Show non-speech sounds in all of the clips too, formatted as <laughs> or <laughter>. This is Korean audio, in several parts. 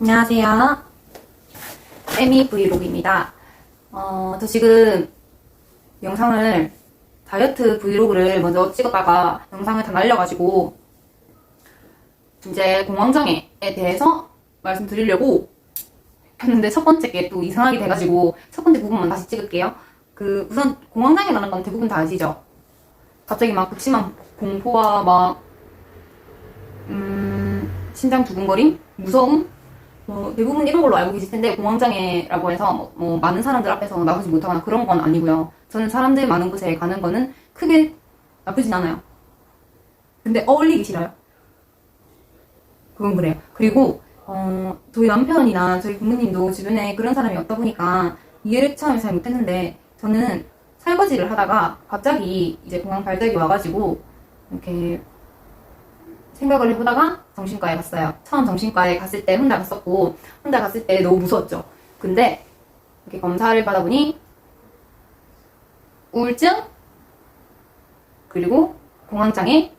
안녕하세요. 에미 브이로그입니다. 어, 저 지금 영상을, 다이어트 브이로그를 먼저 찍었다가 영상을 다 날려가지고, 이제 공황장애에 대해서 말씀드리려고 했는데 첫 번째 게 또 이상하게 돼가지고 첫 번째 부분만 다시 찍을게요. 그, 우선 공황장애라는 건 대부분 다 아시죠? 갑자기 막 극심한 공포와 막, 음, 심장 두근거림? 무서움? 뭐 대부분 이런 걸로 알고 계실 텐데 공황장애라고 해서 뭐, 뭐 많은 사람들 앞에서 나오지 못하거나 그런 건 아니고요. 저는 사람들 많은 곳에 가는 거는 크게 나쁘진 않아요. 근데 어울리기 싫어요. 그건 그래요. 그리고 어, 저희 남편이나 저희 부모님도 주변에 그런 사람이 없다 보니까 이해를 처음에 잘 못했는데 저는 설거지를 하다가 갑자기 이제 공황 발작이 와가지고 이렇게 생각을 해보다가 정신과에 갔어요. 처음 정신과에 갔을 때 혼자 갔었고, 혼자 갔을 때 너무 무서웠죠. 근데, 이렇게 검사를 받아보니, 우울증, 그리고 공황장애,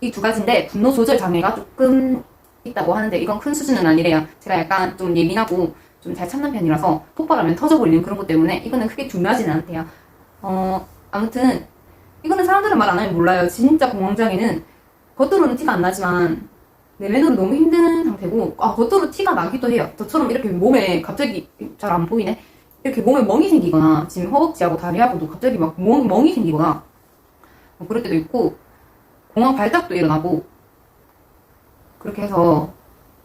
이 두 가지인데, 분노 조절 장애가 조금 있다고 하는데, 이건 큰 수준은 아니래요. 제가 약간 좀 예민하고, 좀 잘 참는 편이라서, 폭발하면 터져버리는 그런 것 때문에, 이거는 크게 중요하지는 않대요. 어, 아무튼, 이거는 사람들은 말 안 하면 몰라요. 진짜 공황장애는 겉으로는 티가 안 나지만 내면으로 너무 힘든 상태고 아 겉으로 티가 나기도 해요. 저처럼 이렇게 몸에 갑자기 잘 안 보이네. 이렇게 몸에 멍이 생기거나 지금 허벅지하고 다리하고도 갑자기 막 멍, 멍이 생기거나 뭐 그럴 때도 있고 공황 발작도 일어나고 그렇게 해서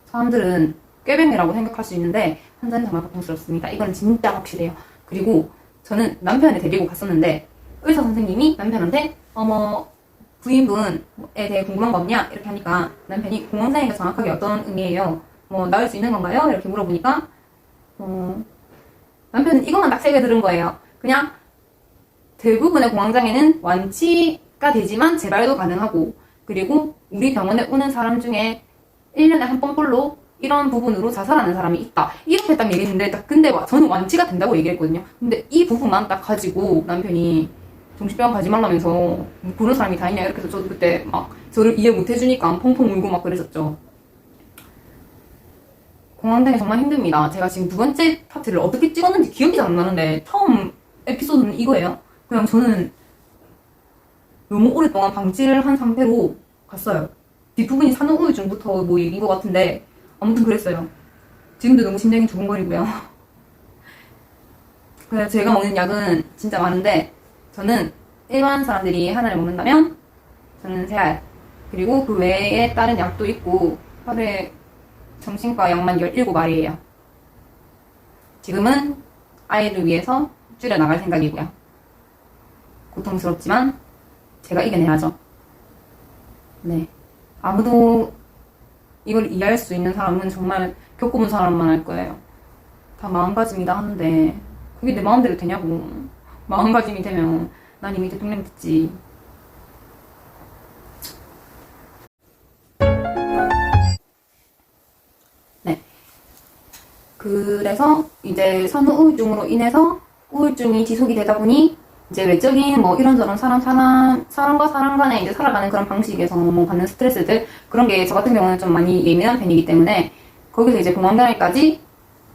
사람들은 꾀병이라고 생각할 수 있는데 환자는 정말 고통스럽습니다. 이건 진짜 확실해요. 그리고 저는 남편을 데리고 갔었는데 의사 선생님이 남편한테 어머 부인분에 대해 궁금한 거 없냐? 이렇게 하니까 남편이 공황장애가 정확하게 어떤 의미예요? 뭐 나을 수 있는 건가요? 이렇게 물어보니까 어, 남편은 이것만 딱 세게 들은 거예요. 그냥 대부분의 공황장애는 완치가 되지만 재발도 가능하고 그리고 우리 병원에 오는 사람 중에 1년에 한 번꼴로 이런 부분으로 자살하는 사람이 있다. 이렇게 딱 얘기했는데 딱 근데 와- 저는 완치가 된다고 얘기했거든요. 근데 이 부분만 딱 가지고 남편이 정신병 가지 말라면서 뭐 그런 사람이 다 있냐 이렇게 해서 저도 그때 막 저를 이해 못 해주니까 펑펑 울고 막 그랬었죠. 공황장애 정말 힘듭니다. 제가 지금 두 번째 파트를 어떻게 찍었는지 기억이 잘안 나는데 처음 에피소드는 이거예요. 그냥 저는 너무 오랫동안 방치를 한 상태로 갔어요. 뒷부분이 산후우울증부터 뭐 얘기인 것 같은데 아무튼 그랬어요. 지금도 너무 심장이 두근거리고요. <laughs> 그래서 제가 먹는 약은 진짜 많은데 저는 일반 사람들이 하나를 먹는다면 저는 세 알. 그리고 그 외에 다른 약도 있고 하루에 정신과 약만 17알이에요. 지금은 아이를 위해서 줄여 나갈 생각이고요. 고통스럽지만 제가 이겨내야죠. 네. 아무도 이걸 이해할 수 있는 사람은 정말 겪어본 사람만 할 거예요. 다 마음가짐이다 하는데 그게 내 마음대로 되냐고. 마음가짐이 되면 난 이미 대통령 됐지. 네. 그래서 이제 산후 우울증으로 인해서 우울증이 지속이 되다 보니 이제 외적인 뭐 이런저런 사람 사람 사람과 사람 간에 이제 살아가는 그런 방식에서 뭐 받는 스트레스들 그런 게 저 같은 경우는 좀 많이 예민한 편이기 때문에 거기서 이제 공황장애까지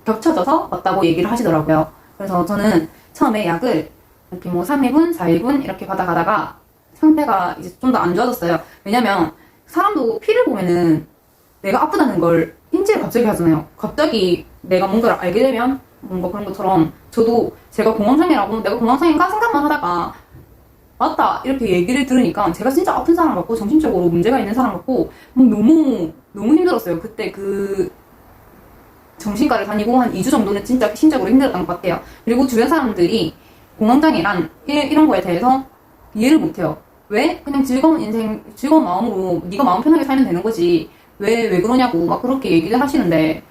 겹쳐져서 왔다고 얘기를 하시더라고요. 그래서 저는 처음에 약을 이렇게 뭐 3일분, 4일분 이렇게 받아가다가 상태가 이제 좀 더 안 좋아졌어요. 왜냐면 사람도 피를 보면은 내가 아프다는 걸 인지를 갑자기 하잖아요. 갑자기 내가 뭔가를 알게 되면 뭔가 그런 것처럼 저도 제가 공황장애라고 내가 공황장애인가 생각만 하다가 맞다 이렇게 얘기를 들으니까 제가 진짜 아픈 사람 같고 정신적으로 문제가 있는 사람 같고 막 너무 너무 힘들었어요. 그때 그 정신과를 다니고 한 2주 정도는 진짜 심적으로 힘들었던 것 같아요. 그리고 주변 사람들이 공황장애란 이- 이런 거에 대해서 이해를 못해요. 왜? 그냥 즐거운 인생, 즐거운 마음으로 네가 마음 편하게 살면 되는 거지. 왜, 왜 그러냐고 막 그렇게 얘기를 하시는데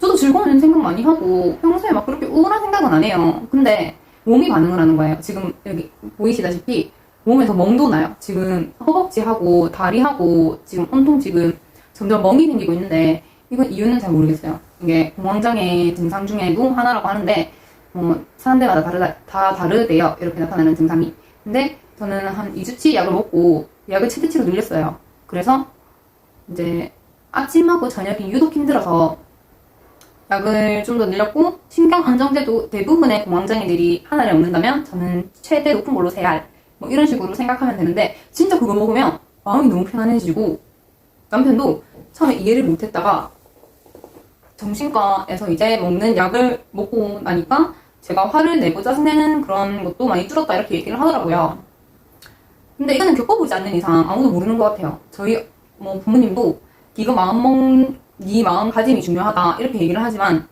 저도 즐거운 생각 많이 하고 평소에 막 그렇게 우울한 생각은 안 해요. 근데 몸이 반응을 하는 거예요. 지금 여기 보이시다시피 몸에서 멍도 나요. 지금 허벅지하고 다리하고 지금 온통 지금 점점 멍이 생기고 있는데 이건 이유는 잘 모르겠어요. 이게 공황장애 증상 중에도 하나라고 하는데 뭐 사람들마다 다르다, 다 다르대요. 이렇게 나타나는 증상이. 근데 저는 한 2주치 약을 먹고 약을 최대치로 늘렸어요. 그래서 이제 아침하고 저녁이 유독 힘들어서 약을 좀 더 늘렸고 신경 안정제도 대부분의 공황장애들이 하나를 먹는다면 저는 최대 높은 걸로 세 알. 뭐 이런 식으로 생각하면 되는데 진짜 그거 먹으면 마음이 너무 편안해지고 남편도 처음에 이해를 못했다가 정신과에서 이제 먹는 약을 먹고 나니까 제가 화를 내고 짜증내는 그런 것도 많이 줄었다 이렇게 얘기를 하더라고요. 근데 이거는 겪어보지 않는 이상 아무도 모르는 것 같아요. 저희 뭐 부모님도 네가 마음 먹, 네 마음가짐이 중요하다 이렇게 얘기를 하지만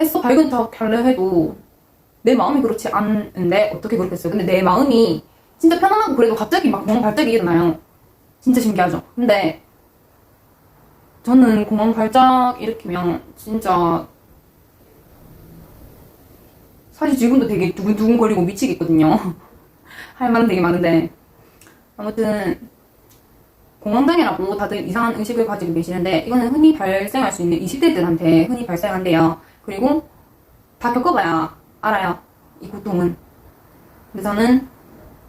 애써 밝은 척 하려 해도 내 마음이 그렇지 않은데 어떻게 그렇겠어요? 근데 내 마음이 진짜 편안하고 그래도 갑자기 막 공황 발작이 일어나요. 진짜 신기하죠? 근데 저는 공황 발작 일으키면 진짜 사실 지금도 되게 두근두근거리고 미치겠거든요. <laughs> 할 말은 되게 많은데 아무튼 공황장애라고 다들 이상한 의식을 가지고 계시는데 이거는 흔히 발생할 수 있는 20대들한테 흔히 발생한대요. 그리고 다 겪어봐야 알아요. 이 고통은. 근데 저는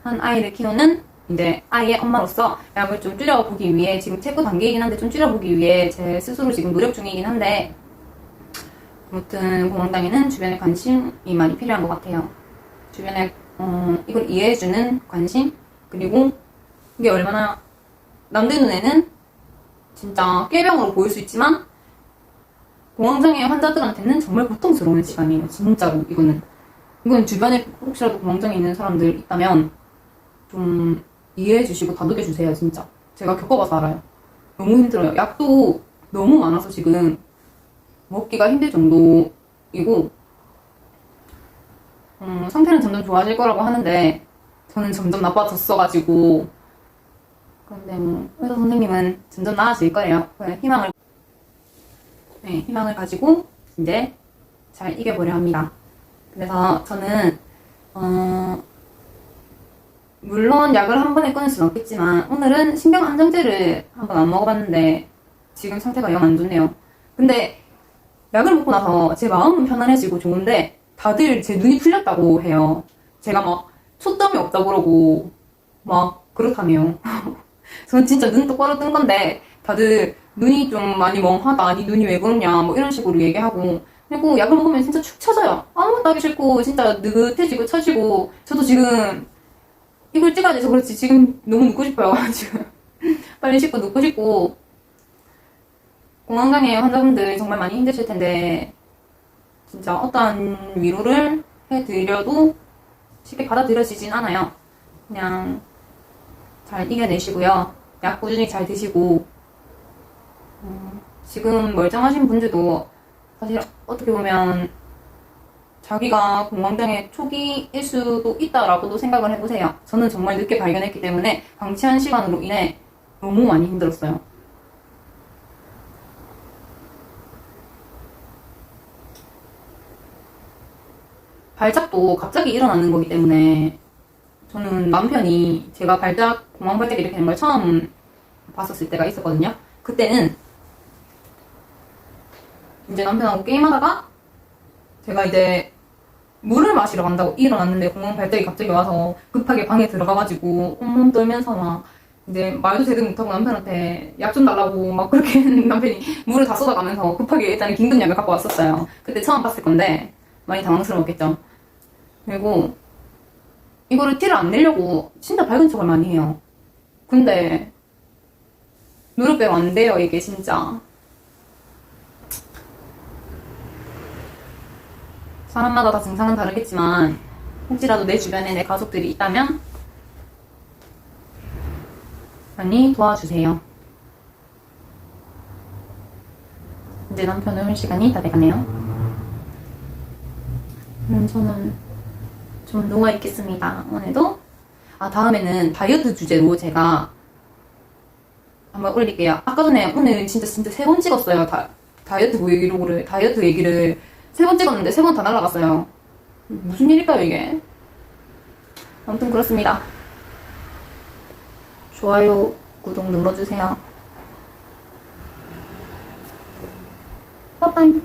한 아이를 키우는 이제 아이의 엄마로서 약을 좀 줄여보기 위해 지금 체크 단계이긴 한데 좀 줄여보기 위해 제 스스로 지금 노력 중이긴 한데 아무튼 공황장애는 주변의 관심이 많이 필요한 것 같아요. 주변에 어, 이걸 이해해주는 관심 그리고 이게 얼마나 남들 눈에는 진짜 꾀병으로 보일 수 있지만 공황장애 환자들한테는 정말 고통스러운 시간이에요. 진짜로 이거는 이건 주변에 혹시라도 공황장애 있는 사람들 있다면 좀 이해해 주시고 다독여 주세요. 진짜 제가 겪어봐서 알아요. 너무 힘들어요. 약도 너무 많아서 지금 먹기가 힘들 정도이고 음, 상태는 점점 좋아질 거라고 하는데 저는 점점 나빠졌어가지고 그런데 뭐 의사 선생님은 점점 나아질 거예요. 희망을 네, 희망을 가지고 이제 잘 이겨보려 합니다. 그래서 저는 어, 물론 약을 한 번에 끊을 수는 없겠지만 오늘은 신경 안정제를 한 번 안 먹어봤는데 지금 상태가 영 안 좋네요. 근데 약을 먹고 나서 제 마음은 편안해지고 좋은데 다들 제 눈이 풀렸다고 해요. 제가 막 초점이 없다 그러고 막 그렇다네요. <laughs> 저는 진짜 눈 똑바로 뜬 건데 다들 눈이 좀 많이 멍하다, 니 눈이 왜 그러냐 뭐 이런 식으로 얘기하고 그리고 약을 먹으면 진짜 축 처져요. 아무것도 하기 싫고 진짜 느긋해지고 처지고 저도 지금 이걸 찍어야 돼서 그렇지 지금 너무 눕고 싶어요. <laughs> 지금 빨리 씻고 눕고 싶고 공황장애 환자분들 정말 많이 힘드실 텐데 진짜 어떠한 위로를 해드려도 쉽게 받아들여지진 않아요. 그냥 잘 이겨내시고요. 약 꾸준히 잘 드시고 음, 지금 멀쩡하신 분들도 사실 어떻게 보면 자기가 공황장애 초기일 수도 있다라고도 생각을 해보세요. 저는 정말 늦게 발견했기 때문에 방치한 시간으로 인해 너무 많이 힘들었어요. 발작도 갑자기 일어나는 거기 때문에 저는 남편이 제가 발작, 공황 발작이 이렇게 되는 걸 처음 봤었을 때가 있었거든요. 그때는 이제 남편하고 게임하다가 제가 이제 물을 마시러 간다고 일어났는데 공황 발작이 갑자기 와서 급하게 방에 들어가가지고 온몸 떨면서 막 이제 말도 제대로 못하고 남편한테 약 좀 달라고 막 그렇게 남편이 물을 다 쏟아가면서 급하게 일단 긴급 약을 갖고 왔었어요. 그때 처음 봤을 건데 많이 당황스러웠겠죠. 그리고 이거를 티를 안 내려고 진짜 밝은 척을 많이 해요. 근데 빼고 안 돼요 이게 진짜. 사람마다 다 증상은 다르겠지만 혹시라도 내 주변에 내 가족들이 있다면 많이 도와주세요. 이제 남편을 올 시간이 다 돼가네요. 음, 저는 좀 누워 있겠습니다. 오늘도 아 다음에는 다이어트 주제로 제가 한번 올릴게요. 아까 전에 오늘 진짜 진짜 세 번 찍었어요. 다, 다이어트 브이로그를 다이어트 얘기를 세 번 찍었는데 세 번 다 날라갔어요. 무슨 일일까요 이게? 아무튼 그렇습니다. 좋아요, 구독 눌러주세요. 빠빠이.